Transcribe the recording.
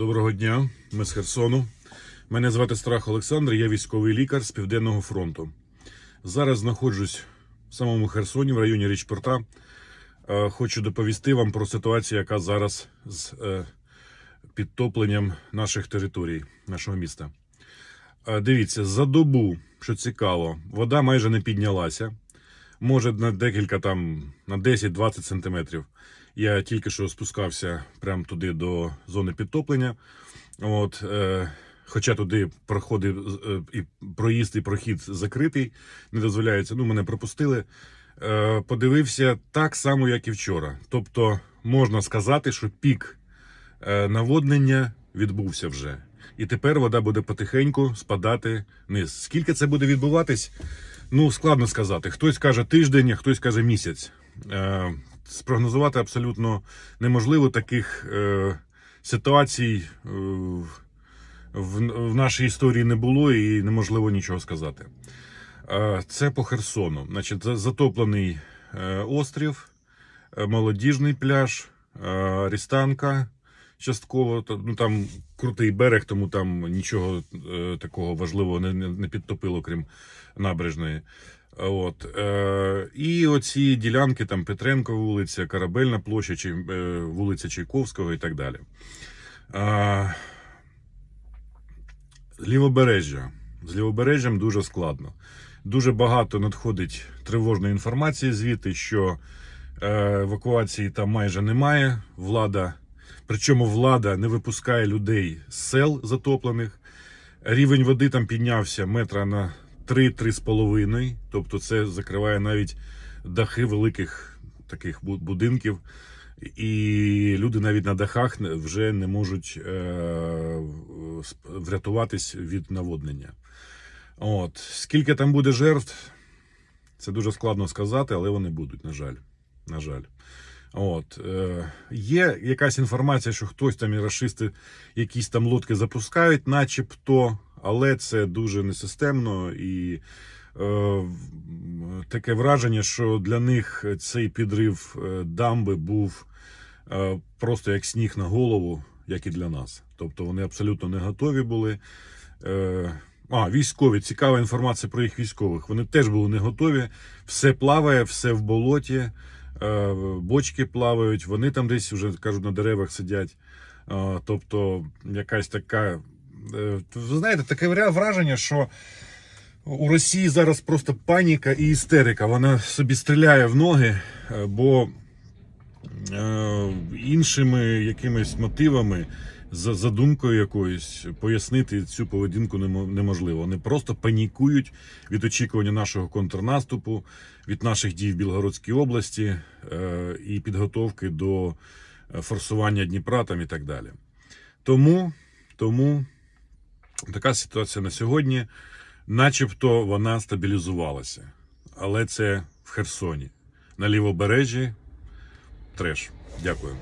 Доброго дня, ми з Херсону. Мене звати Страх Олександр, я військовий лікар з Південного фронту. Зараз знаходжусь в самому Херсоні, в районі Річпорта. Е, Хочу доповісти вам про ситуацію, яка зараз з е, підтопленням наших територій, нашого міста. Е, Дивіться, за добу, що цікаво, вода майже не піднялася. Може на декілька там, на 10-20 сантиметрів. Я тільки що спускався прямо туди до зони підтоплення. От, е, хоча туди проходив е, і проїзд, і прохід закритий, не дозволяється. Ну, мене пропустили. Е, подивився так само, як і вчора. Тобто, можна сказати, що пік е, наводнення відбувся вже. І тепер вода буде потихеньку спадати вниз. Скільки це буде відбуватись? Ну, складно сказати. Хтось каже тиждень, а хтось каже місяць. Спрогнозувати абсолютно неможливо таких е, ситуацій е, в, в нашій історії не було і неможливо нічого сказати. Е, це по Херсону. Значить, затоплений е, острів, е, молодіжний пляж, е, Рістанка частково. Ну, там крутий берег, тому там нічого е, такого важливого не, не, підтопило, крім набережної. От. Е, і оці ділянки, там Петренко вулиця, Корабельна площа, чи, е, вулиця Чайковського і так далі. Е, лівобережжя. З лівобережжям дуже складно. Дуже багато надходить тривожної інформації звідти, що е, евакуації там майже немає. Влада, причому влада не випускає людей з сел затоплених. Рівень води там піднявся метра на 3-3,5. Тобто це закриває навіть дахи великих таких будинків. І люди навіть на дахах вже не можуть е, врятуватись від наводнення. От. Скільки там буде жертв, це дуже складно сказати, але вони будуть, на жаль. На жаль. От. Е, є якась інформація, що хтось там і расисти якісь там лодки запускають, начебто, але це дуже несистемно і е, таке враження, що для них цей підрив е, дамби був е, просто як сніг на голову, як і для нас. Тобто вони абсолютно не готові були. Е, а, військові, цікава інформація про їх військових. Вони теж були не готові. Все плаває, все в болоті, бочки плавають, вони там десь вже кажуть на деревах сидять. Е, тобто, якась така. е, Ви знаєте, таке враження, що у Росії зараз просто паніка і істерика. Вона собі стріляє в ноги, е, бо е, іншими якимись мотивами, за задумкою якоюсь, пояснити цю поведінку немо- неможливо. Вони просто панікують від очікування нашого контрнаступу, від наших дій в Білгородській області е, і підготовки до е, форсування Дніпра там і так далі. Тому, тому така ситуація на сьогодні, начебто вона стабілізувалася. Але це в Херсоні. На лівобережжі треш. Дякую.